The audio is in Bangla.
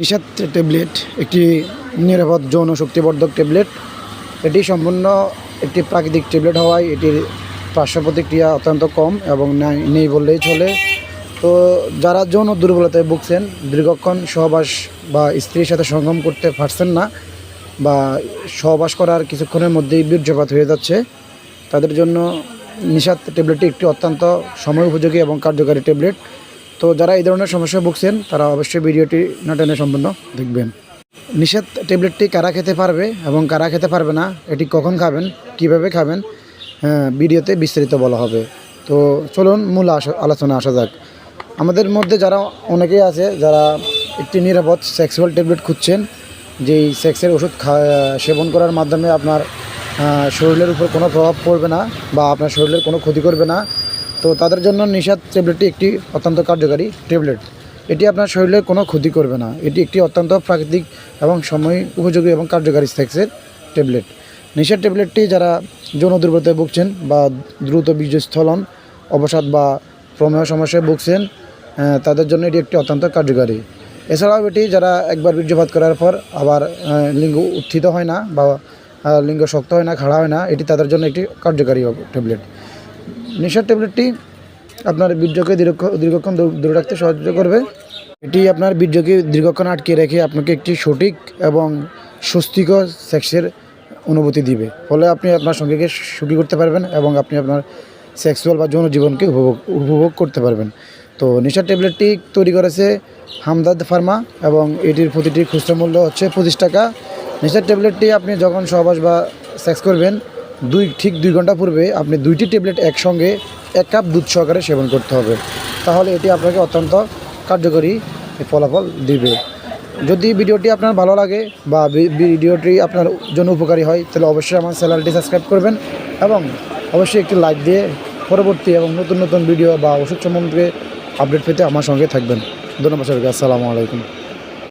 নিষাদ ট্যাবলেট, একটি নিরাপদ যৌন শক্তিবর্ধক ট্যাবলেট। এটি সম্পূর্ণ একটি প্রাকৃতিক ট্যাবলেট হওয়ায় এটির পার্শ্ব প্রতিক্রিয়া অত্যন্ত কম এবং নেই বললেই চলে। তো যারা যৌন দুর্বলতায় ভুগছেন, দীর্ঘক্ষণ সহবাস বা স্ত্রীর সাথে সঙ্গম করতে পারছেন না বা সহবাস করার কিছুক্ষণের মধ্যেই বীর্যপাত হয়ে যাচ্ছে, তাদের জন্য নিষাদ ট্যাবলেটটি একটি অত্যন্ত সময় উপযোগী এবং কার্যকারী ট্যাবলেট। তো যারা এই ধরনের সমস্যায় ভুগছেন তারা অবশ্যই ভিডিওটি না টেনে সম্পূর্ণ দেখবেন। নিষেধ ট্যাবলেটটি কারা খেতে পারবে এবং কারা খেতে পারবে না এটি কখন খাবেন কীভাবে খাবেন হ্যাঁ, ভিডিওতে বিস্তারিত বলা হবে। তো চলুন মূল আলোচনা আসা যাক। আমাদের মধ্যে যারা অনেকেই আছে যারা একটি নিরাপদ সেক্সুয়াল ট্যাবলেট খুঁজছেন যেই সেক্সের ওষুধ সেবন করার মাধ্যমে আপনার শরীরের উপর কোনো প্রভাব পড়বে না বা আপনার শরীরের কোনো ক্ষতি করবে না তো তাদের জন্য নিষাদ ট্যাবলেটটি একটি অত্যন্ত কার্যকারী ট্যাবলেট। এটি আপনার শরীরে কোনো ক্ষতি করবে না। এটি একটি অত্যন্ত প্রাকৃতিক এবং সময় উপযোগী এবং কার্যকারী সেক্সের ট্যাবলেট। নিষাদ ট্যাবলেটটি যারা যৌন দুর্বলতায় ভুগছেন বা দ্রুত বীর্যস্থলন অবসাদ বা প্রমেয় সমস্যায় ভুগছেন তাদের জন্য এটি একটি অত্যন্ত কার্যকারী। এছাড়াও এটি যারা একবার বীর্যপাত করার পর আবার লিঙ্গ উত্থিত হয় না বা লিঙ্গ শক্ত হয় না, খাড়া হয় না, এটি তাদের জন্য একটি কার্যকারী ট্যাবলেট। নেশার ট্যাবলেটটি আপনার বীর্যকে দীর্ঘ দীর্ঘক্ষণ দূরে রাখতে সাহায্য করবে। এটি আপনার বীর্যকে দীর্ঘক্ষণ আটকে রেখে আপনাকে একটি সঠিক এবং স্বস্তিকর সেক্সের অনুভূতি দিবে। ফলে আপনি আপনার সঙ্গীকে সুখী করতে পারবেন এবং আপনি আপনার সেক্সুয়াল বা যৌন জীবনকে উপভোগ উপভোগ করতে পারবেন। তো নেশার ট্যাবলেটটি তৈরি করেছে হামদাদ ফার্মা এবং এটির প্রতিটি খুচরা মূল্য হচ্ছে পঁচিশ টাকা। নেশার ট্যাবলেটটি আপনি যখন সহবাস বা সেক্স করবেন দুই, ঠিক দুই ঘণ্টা পূর্বে আপনি দুইটি ট্যাবলেট একসঙ্গে এক কাপ দুধ সহকারে সেবন করতে হবে। তাহলে এটি আপনাকে অত্যন্ত কার্যকরী ফলাফল দিবে। যদি ভিডিওটি আপনার ভালো লাগে বা ভিডিওটি আপনার জন্য উপকারী হয়, তাহলে অবশ্যই আমার চ্যানেলটি সাবস্ক্রাইব করবেন এবং অবশ্যই একটি লাইক দিয়ে পরবর্তী এবং নতুন নতুন ভিডিও বা ওষুধ সম্বন্ধে আপডেট পেতে আমার সঙ্গে থাকবেন। ধন্যবাদ সবাইকে। আসসালামু আলাইকুম।